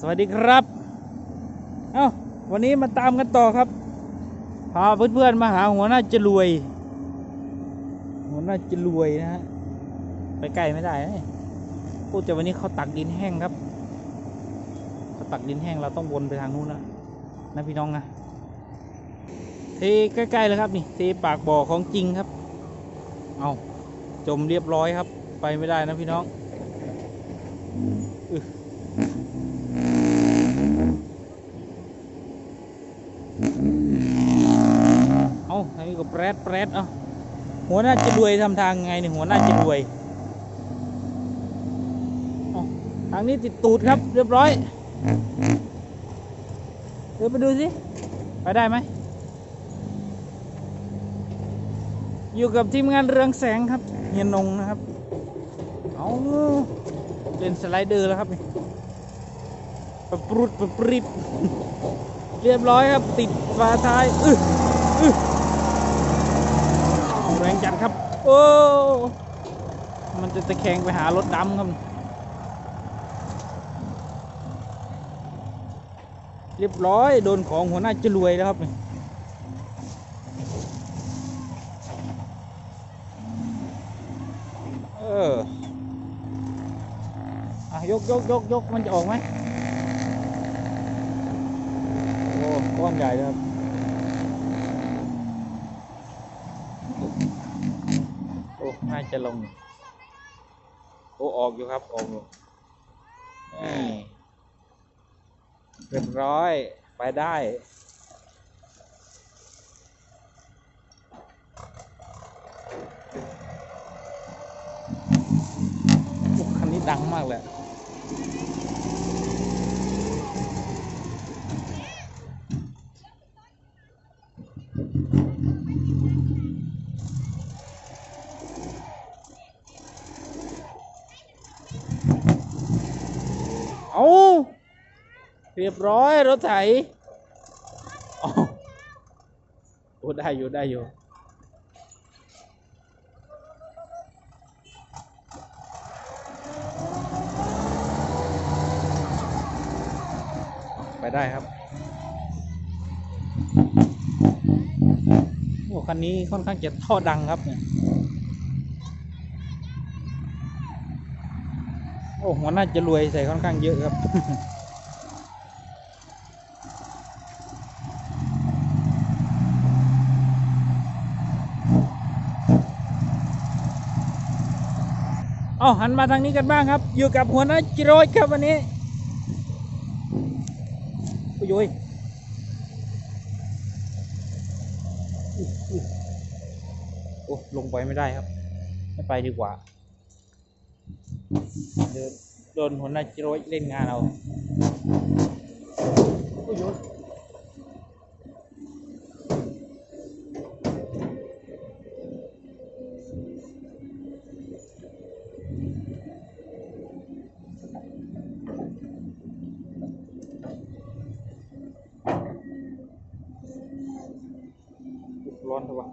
สวัสดีครับ เอ้าวันนี้มาตามกันต่อครับ พาเพื่อนๆมาหาหัวหน้าจรวย หัวหน้าจรวยนะฮะ ไปใกล้ไม่ได้นะพูดแต่วันนี้เขาตักดินแห้งครับ เขาตักดินแห้งเราต้องวนไปทางนู้นนะนะพี่น้องนะ เทใกล้ๆแล้วครับนี่ เทปากบ่อของจริงครับ เอาจมเรียบร้อยครับ ไปไม่ได้นะพี่น้อง เอาทางนี้ก็แป รดแปรดเอาหัวหน้าจะรวยทำทางไงเนี่ยหัวหน้าจะรวยทางนี้ติดตูดครับเรียบร้อยเดี๋ยวไปดูสิไปได้ไหมอยู่กับทีมงานเรืองแสงครับเฮียนงนะครับเอาเล่นสไลเดอร์แล้วครับนี่ปปรุดปปริบเรียบร้อยครับติดฝาท้ายอึะอึะแรงจัดครับ โอ้ มันจะตะแคงไปหารถดำครับ เรียบร้อย โดนของหัวหน้าจรวยแล้วครับเอออะยกยกยกยกมันจะออกไหมโอ้ก้อนใหญ่เลยครับ โอ้ น่า จะลงโอ้ออกอยู่ครับออกอยู่นี่เรียบร้อยไปได้โอ้คันนี้ดังมากเลย เอา เรียบร้อยรถไถเอาโอ้ได้อยู่ได้อยู่ไปได้ครับโอ้คันนี้ค่อนข้างจะท่อดังครับเนี่ยโอ้หัวหน้าจะรวยใส่ค่อนข้างเยอะครับ เอาหันมาทางนี้กันบ้างครับ อยู่กับหัวหน้าจิโรยครับวันนี้โอ้ยโอ้ยอุ๊ยอุ๊ยโอ้ลงไปไม่ได้ครับ ไม่ไปดีกว่า เดินโดนหัวหน้าจิโร่เล่นงานเอาโอ้ยโยนร้อนเถอะวะ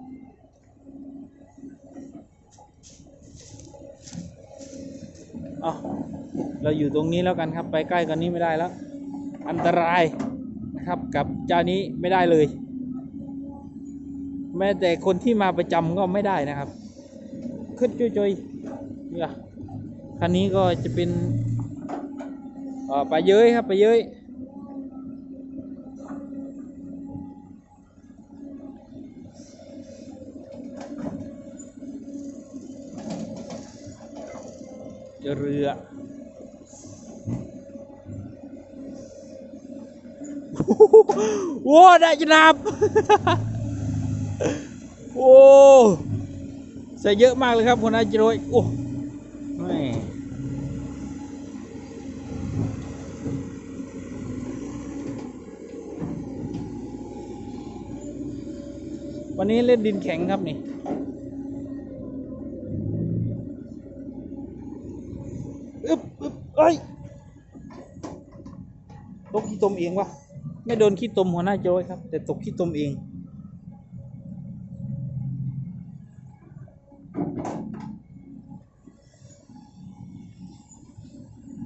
เอาเราอยู่ตรงนี้แล้วกันครับ ไปใกล้กันนี้ไม่ได้แล้ว อันตรายนะครับกับเจ้านี้ไม่ได้เลย แม้แต่คนที่มาประจำก็ไม่ได้นะครับ ขึ้นจุยๆเนี่ยคันนี้ก็จะเป็นปลาเย้ยครับปลาเย้ย เจอเรือโอ้ได้จะนับโอ้ใส่เยอะมากเลยครับคนนายจิโร่ยโอ้วันนี้เล่นดินแข็งครับนี่อึ๊บอึ๊บเอ้ยตก ขี้ตมเองวะไม่โดนขี้ตมหัวหน้าโจ้ยครับ แต่ตกขี้ตมเอง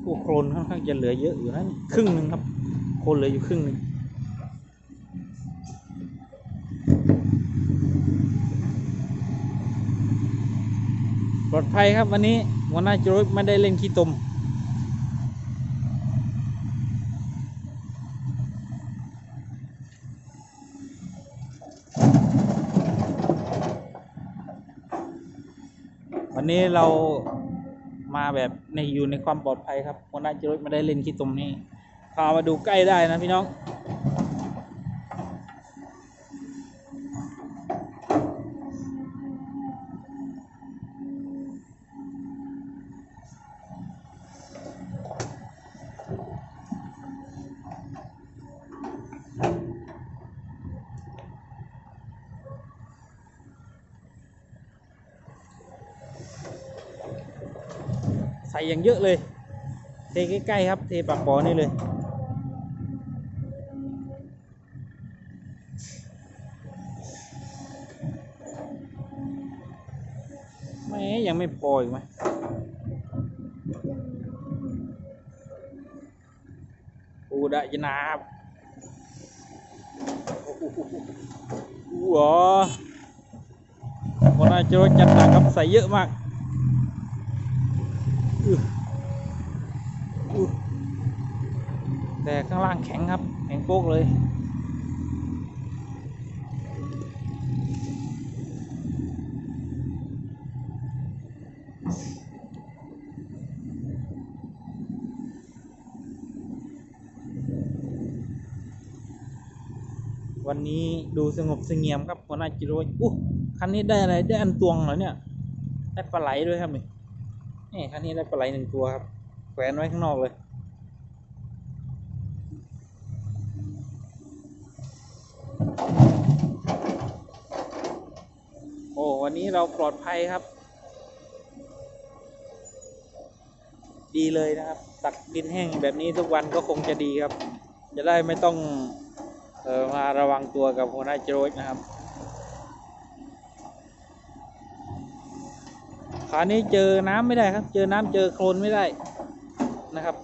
โอ้โหลนค่อนข้างจะเหลือเยอะอยู่นะครึ่งหนึ่งครับ โคลนเหลืออยู่ครึ่งหนึ่งปลอดภัยครับวันนี้วันหน้าโจะไม่ได้เล่นขี้ตม นี้เรามาแบบในอยู่ในความปลอดภัยครับวันน่าจะรถไม่ได้เล่นขี้ตมนี่พามาดูใกล้ได้นะพี่น้อง ใส่อย่างเยอะเลย เทใกล้ๆครับ เทปากบ่อนี่เลย แม่ยังไม่พออีกไหมอูดะจนาบอู้หรอวันน่าจะจัดหนักครับใส่เยอะมากอื้ออื้อ แต่ข้างล่างแข็งครับ แข็งโป๊กเลยวันนี้ดูสงบสงี่ยมครับหัวหน้าจิโร่อู้คันนี้ได้อะไร ได้อันตวงเหรอเนี่ย ได้ปลาไหลด้วยครับนี่ นี่คันนี้ได้ปลาไหลหนึ่งตัวครับ แขวนไว้ข้างนอกเลย โอ้วันนี้เราปลอดภัยครับ ดีเลยนะครับ ตักดินแห้งแบบนี้ทุกวันก็คงจะดีครับ จะได้ไม่ต้อง เออมาระวังตัวกับหัวหน้าโจรนะครับ คราวนี้เจอน้ำไม่ได้ครับ เจอน้ำเจอโคลนไม่ได้นะครับ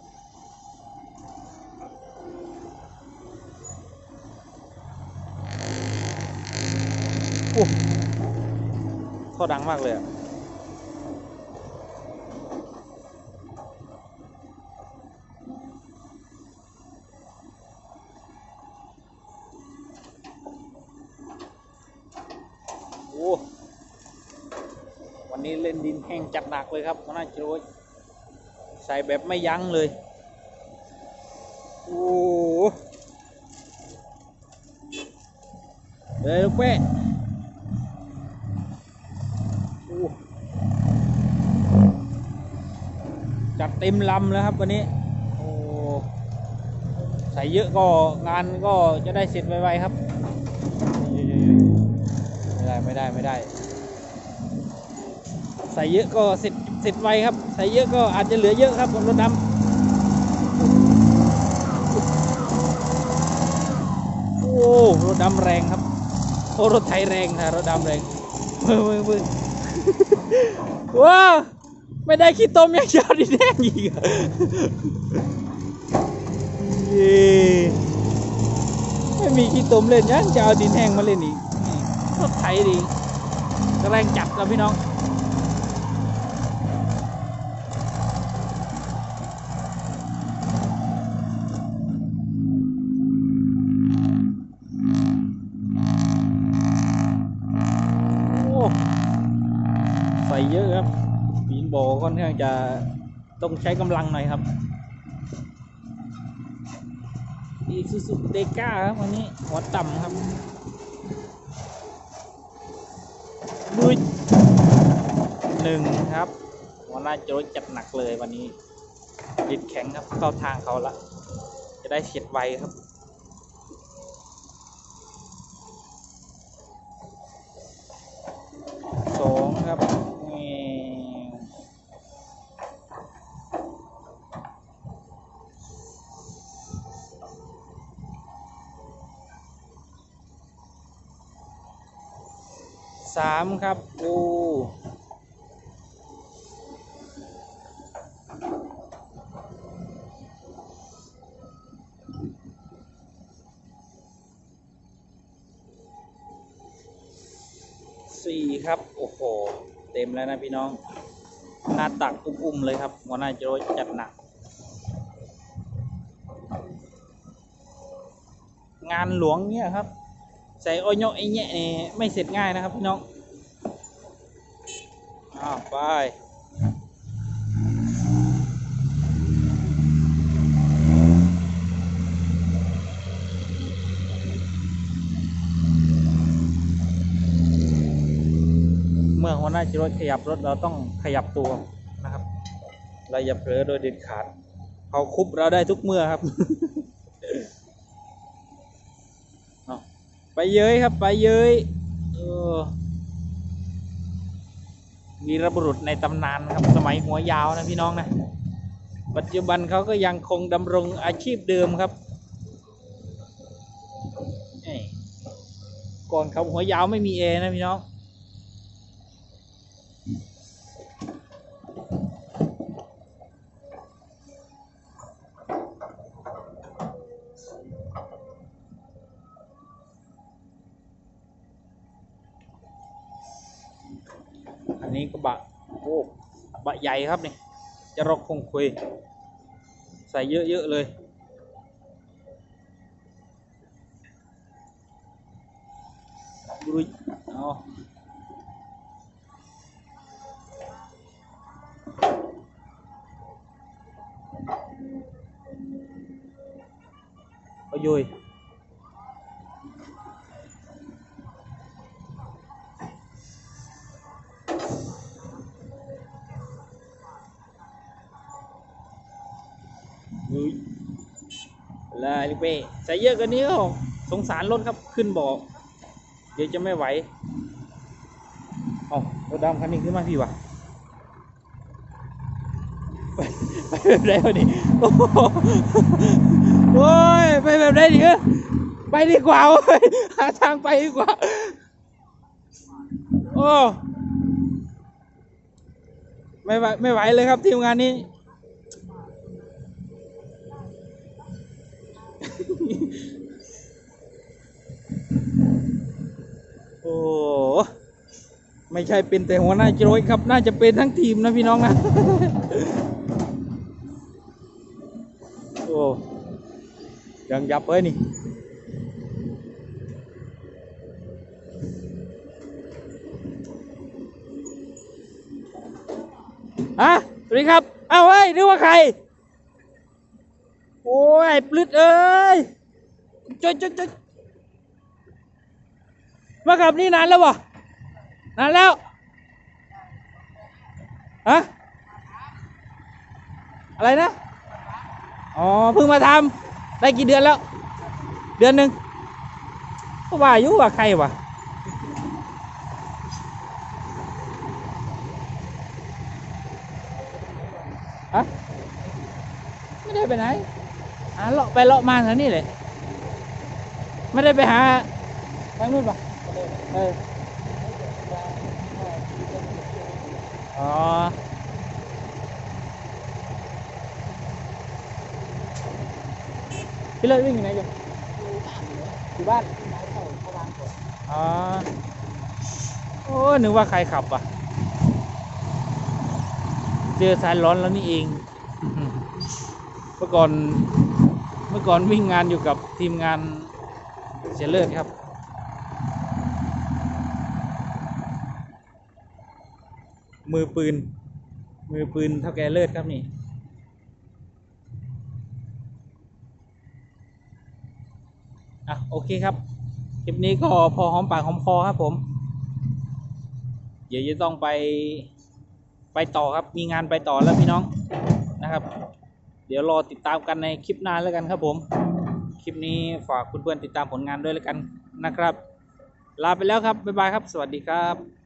โอ้ท่อดังมากเลยอะโอ้ วั นี้เล่นดินแห้งจัดหนักเลยครับน้าโจรใส่แบบไม่ยั้งเลย โอ้โหเลยลูกเป้จัดเต็มลำแล้วครับวันนี้ โอ้ใส่เยอะก็งานก็จะได้เสร็จไวๆครับ ไม่ได้ไม่ได้ไม่ได้ ใส่เยอะก็เสร็จเสร็จไวครับ ใส่เยอะก็อาจจะเหลือเยอะครับรถดำโอ้รถดำแรงครับโอ้รถไทยแรงนะรถดำแรงมือมือมือว้าวไม่ได้ขี้ต้มยังจะเอาดินแดงอีกอเย้ไม่มีขี้ต้มเล่นยังจะเอาดินแห้งมาเล่นอีกรถไทยดีแรงจัดแล้วพี่น้อง เยอะครับปีนโบอค่อนข้างจะต้องใช้กำลังหน่อยครับอีซูซูเดก้าครับวันนี้หัวต่ำครับดุยหนึ่งครับหัวหน้าโจรจัดหนักเลยวันนี้ดิดแข็งครับเข้าทางเขาละ จะได้เฉียดไวครับ สามครับปูสี่ครับ โอ้โห เต็มแล้วนะพี่น้อง หน้าตักอุ้มๆเลยครับหัวหน้าโจจัดหนัก งานหลวงเนี่ยครับ ใส่โอยโยไอแยะนี่ไม่เสร็จง่ายนะครับพี่น้องอ้าวไปเมื่อหัวหน้าจรถขยับรถเราต้องขยับตัวนะครับ เราอย่าเผลอโดยเด็ดขาดเขาคุบเราได้ทุกเมื่อครับ เอา ไปเย้ยครับ ไปเย้ยวีรบุรุษในตำนานครับ สมัยหัวยาวนะพี่น้องนะ ปัจจุบันเขาก็ยังคงดำรงอาชีพเดิมครับก่อนเขาหัวยาวไม่มีเอนะพี่น้อง อันนี้กระบะโอ้กระบะ ใหญ่ครับนี่จะรกคงคุย ใส่เยอะๆเลยดูดิเอาเอาโย ลยลูกเป้ใส่เยอะกว่านี้ก็สงสารรถครับขึ้นบอก เดี๋ยวจะไม่ไหวเอารถดำคันนี้ขึ้นมาพี่วะไปไปแบบไหนวะนี่โอ้โหโอ้ยไปแบบไหนดีเออไปดีกว่าเว้ยหาทางไปดีกว่า โอ้ไม่ไหวไม่ไหวเลยครับทีมงานนี้ โอ้ไม่ใช่เป็นแต่หัวหน้าโจรครับ น่าจะเป็นทั้งทีมนะพี่น้องนะ โอ้ยังยับเอ้ยนี่ฮะสวัสดีครับ เอาเฮ้ยนึกว่าใคร โอ้ยปลึดเอ้ย จดจดจดมากับนี่นานแล้วบ่นานแล้วฮะอะไรนะ อ๋อ เพิ่งมาทำได้กี่เดือนแล้ว เดือนหนึ่งก็ว่าอยู่ว่าใครวะฮะไม่ได้ไปไหนหาเลาะไปเลาะมาแถวนี้เลย ไม่ได้ไปหาทางนู้นปะเอออ๋อพี่เลิศวิ่งอยู่ไหนอยู่อยู่บ้านอ๋อโอ้นึกว่าใครขับอะ เจอสายร้อนแล้วนี่เอง เมื่อก่อน เมื่อก่อนวิ่งงานอยู่กับทีมงาน เสียเลิศครับ มือปืน มือปืนเท่าแกเลิศครับนี่อะโอเคครับคลิปนี้ก็พอหอมปากหอมคอครับผม เดี๋ยวจะต้องไปไปต่อครับมีงานไปต่อแล้วพี่น้องนะครับ เดี๋ยวรอติดตามกันในคลิปหน้าแล้วกันครับผม คลิปนี้ฝากเพื่อนๆติดตามผลงานด้วยแล้วกันนะครับ ลาไปแล้วครับ บ๊ายบายครับ สวัสดีครับ